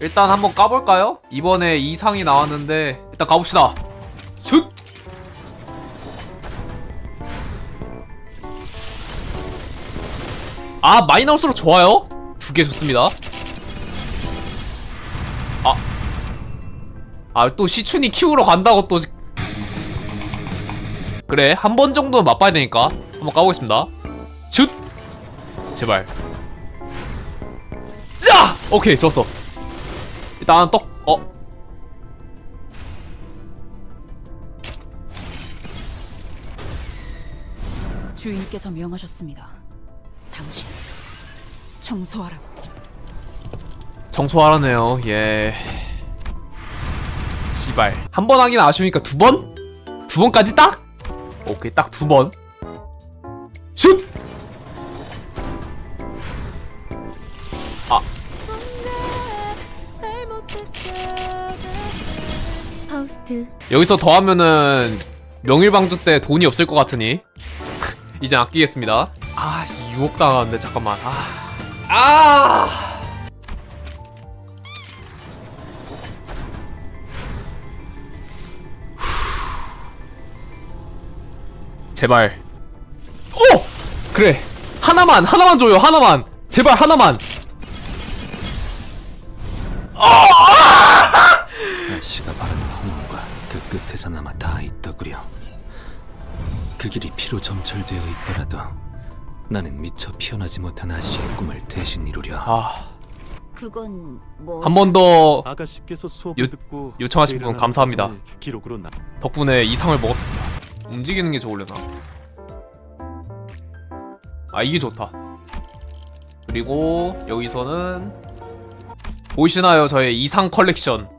일단 한번 까볼까요? 이번에 이상이 나왔는데 일단 가봅시다 슛! 아 많이 나올수록 좋아요 두 개 좋습니다 아또 시춘이 키우러 간다고 또 그래 한 번 정도는 맛봐야 되니까 한번 까보겠습니다 슛! 제발 자! 오케이 좋았어 일단 떡 어? 주인께서 명하셨습니다. 당신 청소하라고. 청소하라네요 예 씨발 한 번 하긴 아쉬우니까 두 번? 두 번까지 딱? 오케이 딱 두 번 슛! 파우스트 여기서 더하면은 명일방주 때 돈이 없을 것 같으니 이제 아끼겠습니다. 아 유혹 당하는데 잠깐만. 아. 아. 제발. 오! 그래. 하나만 하나만 줘요. 하나만. 제발 하나만. 날씨가 바라는 통로가 그 끝에서나마 다 있더구려. 그 길이 피로 점철되어 있더라도 나는 미처 피어나지 못한 아시의 꿈을 대신 이루려. 아. 그건 뭐? 한 번 더 아가씨께서 수업을 요- 듣고 요청하신 분 감사합니다. 과정을 기록으로 나. 덕분에 이상을 먹었습니다. 움직이는 게 좋을려나? 아 이게 좋다. 그리고 여기서는 보이시나요 저의 이상 컬렉션?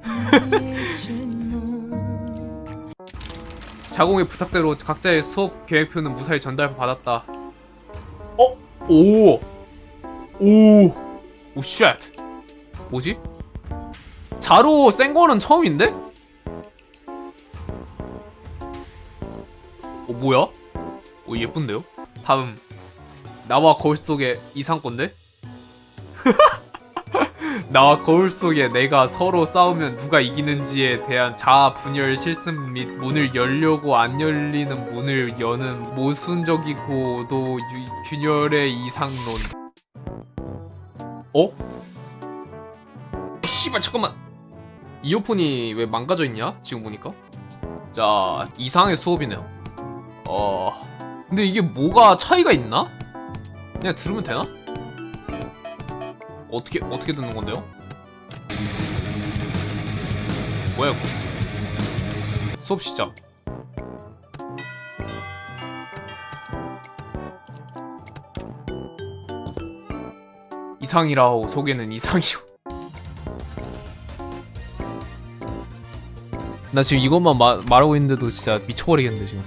자공의 부탁대로 각자의 수업 계획표는 무사히 전달 받았다. 어? 오! 오! 오 쉣! 뭐지? 자로 센 거는 처음인데? 어 뭐야? 오 예쁜데요? 다음 나와 거울 속의 이상건데? 나와 거울 속에 내가 서로 싸우면 누가 이기는지에 대한 자아 분열 실습 및 문을 열려고 안 열리는 문을 여는 모순적이고도 유- 균열의 이상론 어? 어, 씨발 잠깐만 이어폰이 왜 망가져 있냐? 지금 보니까 자 이상의 수업이네요 어 근데 이게 뭐가 차이가 있나? 그냥 들으면 되나? 어떻게 어떻게 듣는 건데요? 뭐야 이거? 수업 시작. 이상이라오 속에는 이상이요. 나 지금 이것만 마, 말하고 있는데도 진짜 미쳐버리겠는데 지금.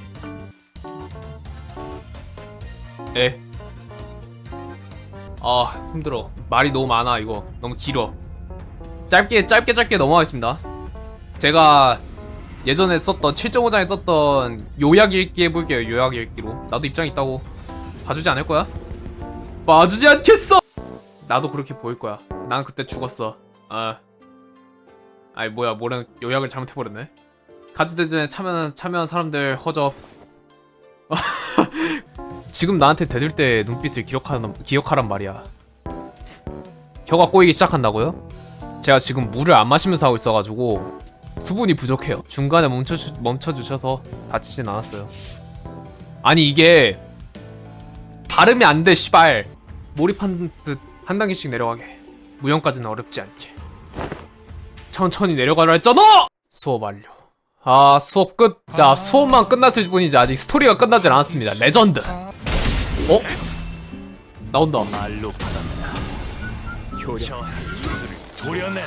에. 아 힘들어. 말이 너무 많아 이거. 너무 길어. 짧게 짧게 짧게 넘어가겠습니다. 제가 예전에 썼던 7.5장에 썼던 요약 읽기 해볼게요. 요약 읽기로. 나도 입장 있다고. 봐주지 않을 거야? 봐주지 않겠어. 나도 그렇게 보일 거야. 난 그때 죽었어. 아. 아이 뭐야 뭐라 요약을 잘못해버렸네. 가주대전에 참여한 참여한 사람들 허접. 지금 나한테 대들 때 눈빛을 기억하는 기억하란 말이야. 혀가 꼬이기 시작한다고요? 제가 지금 물을 안 마시면서 하고 있어가지고 수분이 부족해요. 중간에 멈춰 멈춰 주셔서 다치진 않았어요. 아니 이게 발음이 안 돼, 시발. 몰입한 듯 한 단계씩 내려가게. 무용까지는 어렵지 않게. 천천히 내려가려 했잖아. 수업 완료. 아 수업 끝. 자 수업만 끝났을 뿐이지 아직 스토리가 끝나질 않았습니다. 레전드. 어? 나온다. 말로 받았다. 효력 도려내.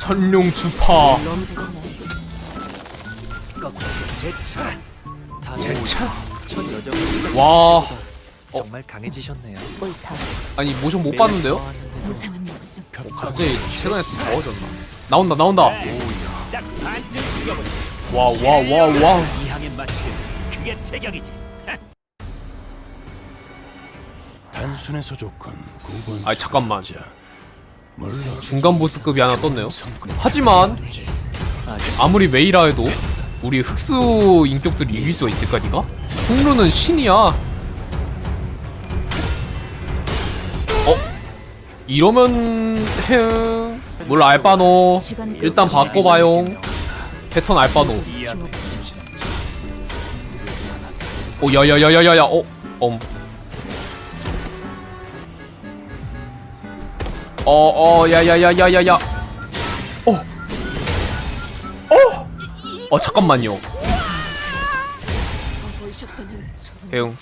전룡 주파. 제차 제차. 첫 여정 와. 정말 강해지셨네요. 아니 모션 못 봤는데요? 갑자기 최근에 더워졌나? 나온다 나온다. 딱 반쯤 죽여버려. 와와 와 와. 단순해서 좋군. 9번 아니, 잠깐만. 중간 보스급이 하나 떴네요 하지만 아무리 메이라 해도 우리 흑수 인격들이 이길 수가 있을까 니가? 홍루는 신이야 어? 이러면 헤응 몰라 알바노 일단 바꿔봐요 패턴 알바노 오 야야야야야야 어? 엄 어 어 야 야 야 야 야 야 어. 어. 어 잠깐만요. 해용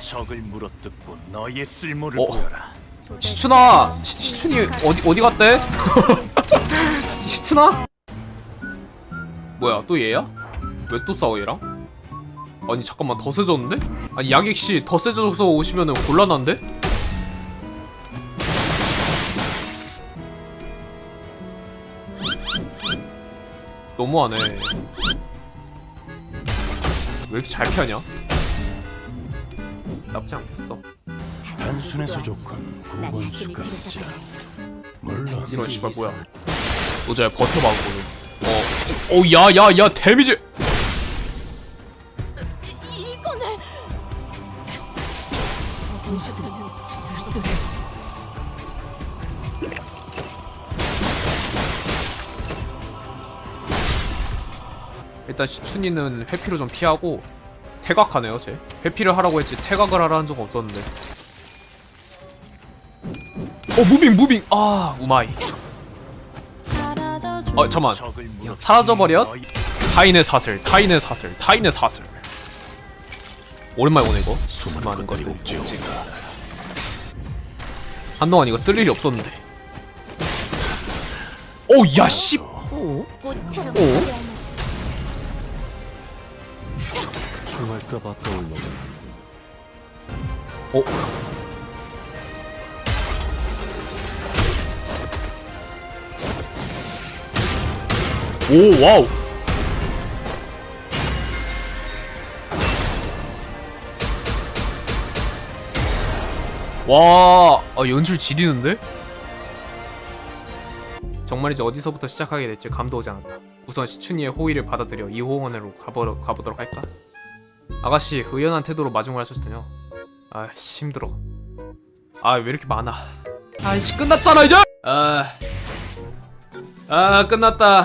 적을 물어뜯고 너의 쓸모를 어. 보여라. 시춘아 시, 시춘이 어디 어디 갔대? 시- 시춘아? 뭐야 또 얘야? 왜 또 싸워 얘랑? 아니 잠깐만 더 세졌는데? 아니 양익 씨 더 세져서 오시면은 곤란한데? 너무하네. 왜 이렇게 잘 펴냐? 나쁘지 않겠어. 단순해서 좋군 구본수가 있지. 물론 이런 씨발 뭐야? 오잘 버텨봐 그거는. 어, 어, 야, 야, 야, 데미지. 일단 시춘이는 회피로 좀 피하고 태각하네요, 쟤. 회피를 하라고 했지 태각을 하라 한적 없었는데. 어, 무빙, 무빙. 아, 우마이. 어, 잠만. 너의 타인의 사슬, 타인의 사슬, 타인의 사슬. 오랜만에 오네 이거. 수많은 것들이 옥지가 한동안 이거 쓸 일이 없었는데. 오, 야, 씨. 꽃처럼 오? 출할까봐 떠올려. 어? 오, 와우. 와, 아, 연출 지리는데? 정말이지 어디서부터 시작하게 될지 감도 오지 않았다. 우선 시춘이의 호의를 받아들여 이 호응원으로 가보, 가보도록 할까? 아가씨 의연한 태도로 마중을 하셨군요. 아 힘들어. 아 왜 이렇게 많아? 아이씨 끝났잖아 이제. 아, 아 끝났다.